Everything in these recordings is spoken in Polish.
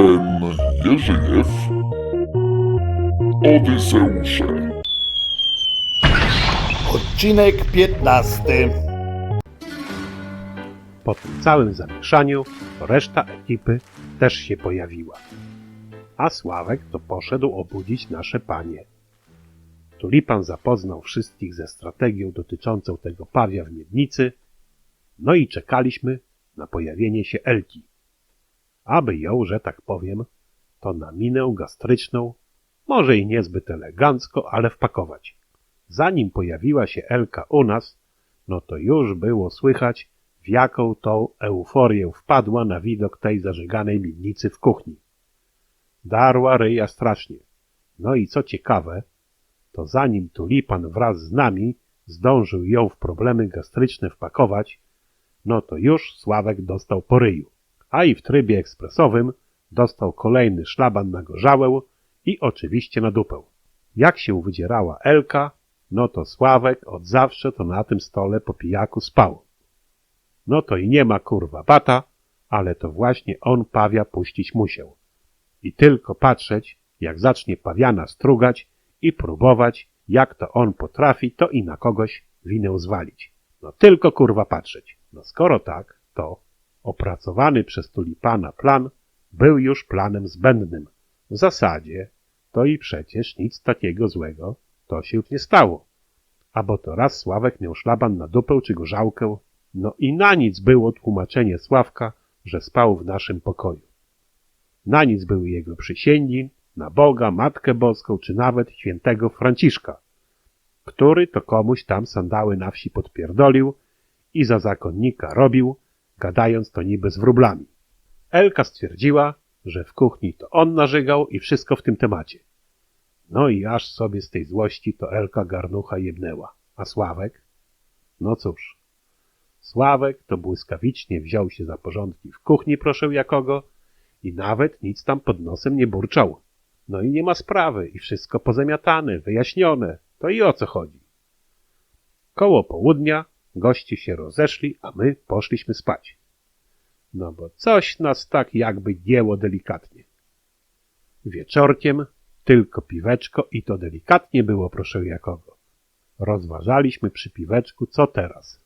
Ben Jerzyjew Odyseusze Odcinek 15. Po tym całym zamieszaniu reszta ekipy też się pojawiła. A Sławek to poszedł obudzić nasze panie. Tulipan zapoznał wszystkich ze strategią dotyczącą tego pawia w miednicy, no i czekaliśmy na pojawienie się Elki. Aby ją, że tak powiem, to na minę gastryczną, może i niezbyt elegancko, ale wpakować. Zanim pojawiła się Elka u nas, no to już było słychać, w jaką tą euforię wpadła na widok tej zażeganej miednicy w kuchni. Darła ryja strasznie. No i co ciekawe, to zanim tulipan wraz z nami zdążył ją w problemy gastryczne wpakować, no to już Sławek dostał po ryju, a i w trybie ekspresowym dostał kolejny szlaban na gorzałę i oczywiście na dupę. Jak się wydzierała Elka, no to Sławek od zawsze to na tym stole po pijaku spał. No to i nie ma kurwa bata, ale to właśnie on pawia puścić musiał. I tylko patrzeć, jak zacznie pawiana strugać i próbować, jak to on potrafi, to i na kogoś winę zwalić. No tylko kurwa patrzeć. No skoro tak, to opracowany przez tulipana plan był już planem zbędnym. W zasadzie to i przecież nic takiego złego to się nie stało. A bo to raz Sławek miał szlaban na dupę czy gorzałkę, no i na nic było tłumaczenie Sławka, że spał w naszym pokoju. Na nic były jego przysięgi, na Boga, Matkę Boską, czy nawet świętego Franciszka, który to komuś tam sandały na wsi podpierdolił i za zakonnika robił, gadając to niby z wróblami. Elka stwierdziła, że w kuchni to on narzygał i wszystko w tym temacie. No i aż sobie z tej złości to Elka garnucha jebnęła. A Sławek? No cóż, Sławek to błyskawicznie wziął się za porządki w kuchni, proszę jakogo, i nawet nic tam pod nosem nie burczał. No i nie ma sprawy, i wszystko pozamiatane, wyjaśnione. To i o co chodzi. Koło południa goście się rozeszli, a my poszliśmy spać. No bo coś nas tak jakby gięło delikatnie. Wieczorkiem tylko piweczko i to delikatnie było, proszę jakogo. Rozważaliśmy przy piweczku, co teraz.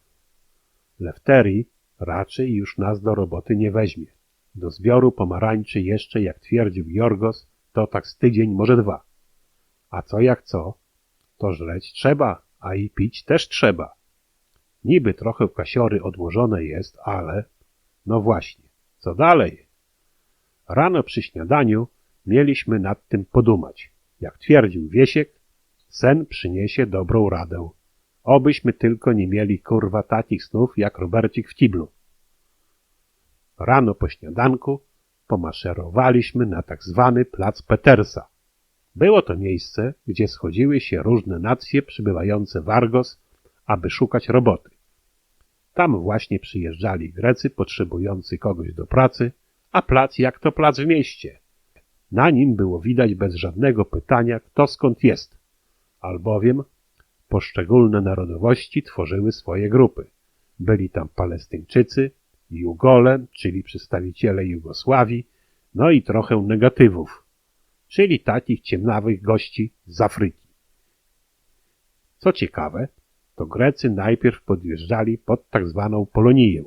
Lefterii raczej już nas do roboty nie weźmie. Do zbioru pomarańczy jeszcze, jak twierdził Jorgos, to tak z tydzień, może dwa. A co jak co, to żreć trzeba, a i pić też trzeba. Niby trochę kasiory odłożone jest, ale... No właśnie, co dalej? Rano przy śniadaniu mieliśmy nad tym podumać. Jak twierdził Wiesiek, sen przyniesie dobrą radę. Obyśmy tylko nie mieli kurwa takich snów jak Robercik w kiblu. Rano po śniadanku pomaszerowaliśmy na tak zwany plac Petersa. Było to miejsce, gdzie schodziły się różne nacje przybywające w Argos, aby szukać roboty. Tam właśnie przyjeżdżali Grecy potrzebujący kogoś do pracy, a plac jak to plac w mieście. Na nim było widać bez żadnego pytania, kto skąd jest, albowiem poszczególne narodowości tworzyły swoje grupy. Byli tam Palestyńczycy, Jugole, czyli przedstawiciele Jugosławii, no i trochę negatywów, czyli takich ciemnawych gości z Afryki. Co ciekawe, to Grecy najpierw podjeżdżali pod tak zwaną Poloniję,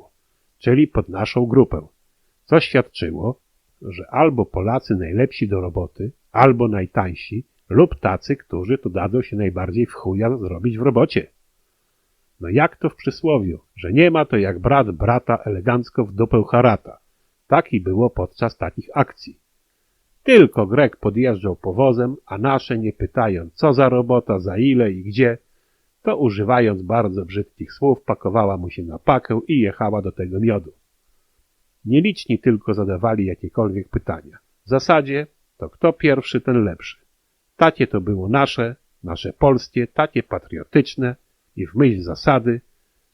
czyli pod naszą grupę, co świadczyło, że albo Polacy najlepsi do roboty, albo najtańsi, lub tacy, którzy to dadzą się najbardziej w chuja zrobić w robocie. No jak to w przysłowiu, że nie ma to jak brat brata elegancko w dupę harata. Taki było podczas takich akcji. Tylko Grek podjeżdżał powozem, a nasze nie pytając co za robota, za ile i gdzie, to używając bardzo brzydkich słów pakowała mu się na pakę i jechała do tego miodu. Nieliczni tylko zadawali jakiekolwiek pytania. W zasadzie to kto pierwszy, ten lepszy. Takie to było nasze, nasze polskie, takie patriotyczne i w myśl zasady,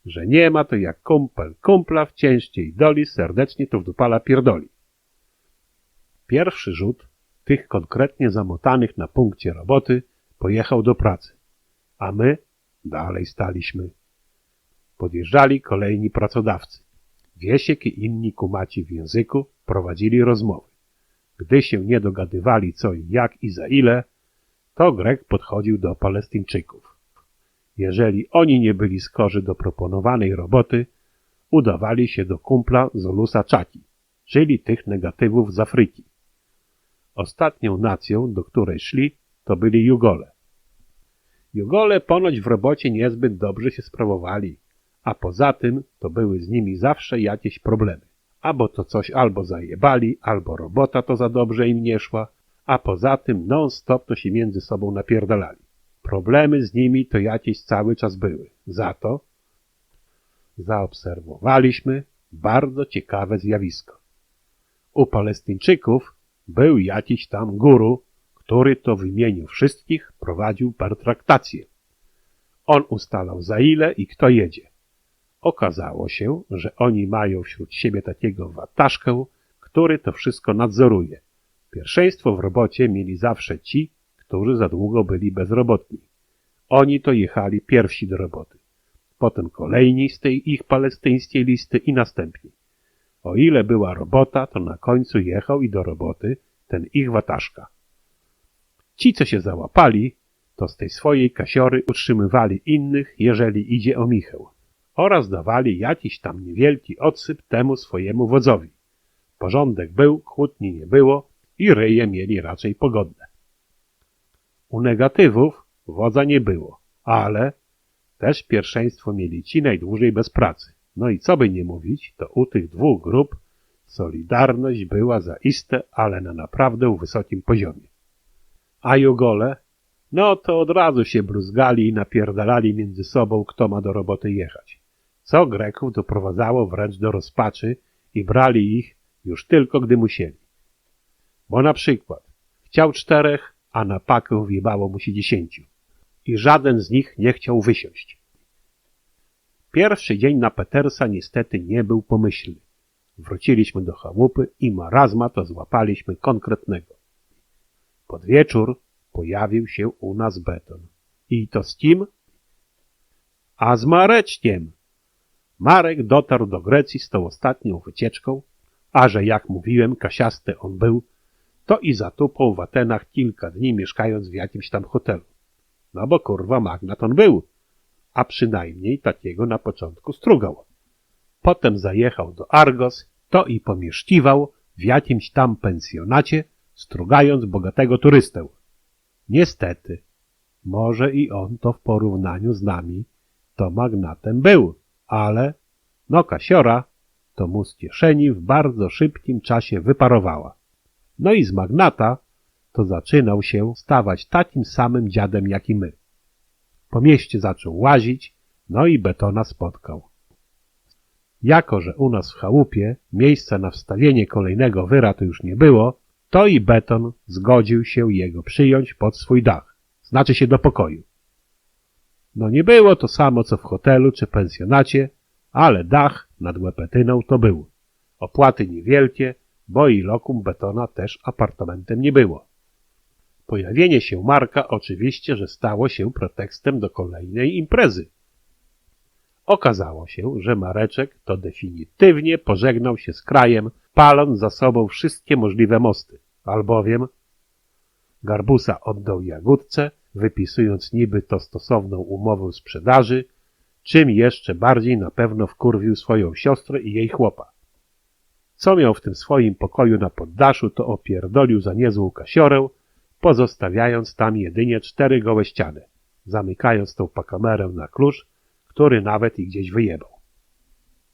że nie ma to jak kumpel kumpla w ciężkiej doli serdecznie to wdupala pierdoli. Pierwszy rzut tych konkretnie zamotanych na punkcie roboty pojechał do pracy, a my dalej staliśmy. Podjeżdżali kolejni pracodawcy. Wiesiek i inni kumaci w języku prowadzili rozmowy. Gdy się nie dogadywali co i jak i za ile, to Grek podchodził do Palestyńczyków. Jeżeli oni nie byli skorzy do proponowanej roboty, udawali się do kumpla Zolusa Czaki, czyli tych negatywów z Afryki. Ostatnią nacją, do której szli, to byli Jugole. Jugole ponoć w robocie niezbyt dobrze się sprawowali, a poza tym to były z nimi zawsze jakieś problemy. Albo to coś albo zajebali, albo robota to za dobrze im nie szła, a poza tym non-stop to się między sobą napierdalali. Problemy z nimi to jakieś cały czas były. Za to zaobserwowaliśmy bardzo ciekawe zjawisko. U Palestyńczyków był jakiś tam guru, który to w imieniu wszystkich prowadził pertraktację. On ustalał za ile i kto jedzie. Okazało się, że oni mają wśród siebie takiego wataszkę, który to wszystko nadzoruje. Pierwszeństwo w robocie mieli zawsze ci, którzy za długo byli bezrobotni. Oni to jechali pierwsi do roboty. Potem kolejni z tej ich palestyńskiej listy i następni. O ile była robota, to na końcu jechał i do roboty ten ich wataszka. Ci, co się załapali, to z tej swojej kasiory utrzymywali innych, jeżeli idzie o Michał, oraz dawali jakiś tam niewielki odsyp temu swojemu wodzowi. Porządek był, kłótni nie było i ryje mieli raczej pogodne. U negatywów wodza nie było, ale też pierwszeństwo mieli ci najdłużej bez pracy. No i co by nie mówić, to u tych dwóch grup solidarność była zaiste, ale na naprawdę wysokim poziomie. A? No to od razu się bluzgali i napierdalali między sobą, kto ma do roboty jechać. Co Greków doprowadzało wręcz do rozpaczy i brali ich już tylko gdy musieli. Bo na przykład chciał czterech, a na pakę wjebało mu się dziesięciu. I żaden z nich nie chciał wysiąść. Pierwszy dzień na Petersa niestety nie był pomyślny. Wróciliśmy do chałupy i marazma to złapaliśmy konkretnego. Pod wieczór pojawił się u nas beton. I to z kim? A z Mareczkiem. Marek dotarł do Grecji z tą ostatnią wycieczką, a że jak mówiłem, kasiasty on był, to i zatupał w Atenach kilka dni mieszkając w jakimś tam hotelu. No bo kurwa magnat on był, a przynajmniej takiego na początku strugał. Potem zajechał do Argos, to i pomieszkiwał w jakimś tam pensjonacie, strugając bogatego turystę. Niestety, może i on to w porównaniu z nami to magnatem był, ale no kasiora to mu z kieszeni w bardzo szybkim czasie wyparowała. No i z magnata to zaczynał się stawać takim samym dziadem jak i my. Po mieście zaczął łazić, no i betona spotkał. Jako, że u nas w chałupie miejsca na wstawienie kolejnego wyra to już nie było, to i beton zgodził się jego przyjąć pod swój dach, znaczy się do pokoju. No nie było to samo co w hotelu czy pensjonacie, ale dach nad łepetyną to był. Opłaty niewielkie, bo i lokum betona też apartamentem nie było. Pojawienie się Marka oczywiście, że stało się pretekstem do kolejnej imprezy. Okazało się, że Mareczek to definitywnie pożegnał się z krajem, paląc za sobą wszystkie możliwe mosty, albowiem Garbusa oddał Jagódce, wypisując niby to stosowną umowę sprzedaży, czym jeszcze bardziej na pewno wkurwił swoją siostrę i jej chłopa. Co miał w tym swoim pokoju na poddaszu, to opierdolił za niezłą kasiorę, pozostawiając tam jedynie cztery gołe ściany, zamykając tą pakamerę na klucz, który nawet i gdzieś wyjebał.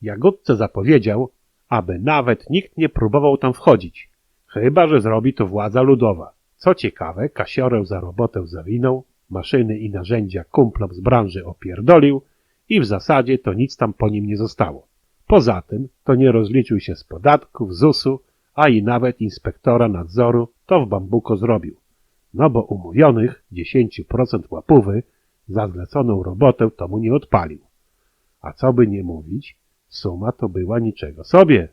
Jagódce zapowiedział, aby nawet nikt nie próbował tam wchodzić, chyba że zrobi to władza ludowa. Co ciekawe, kasiorę za robotę zawinął, maszyny i narzędzia kumplom z branży opierdolił i w zasadzie to nic tam po nim nie zostało. Poza tym to nie rozliczył się z podatków, ZUS-u, a i nawet inspektora nadzoru to w bambuko zrobił. No bo umówionych 10% łapówy za zleconą robotę to mu nie odpalił. A co by nie mówić, suma to była niczego sobie.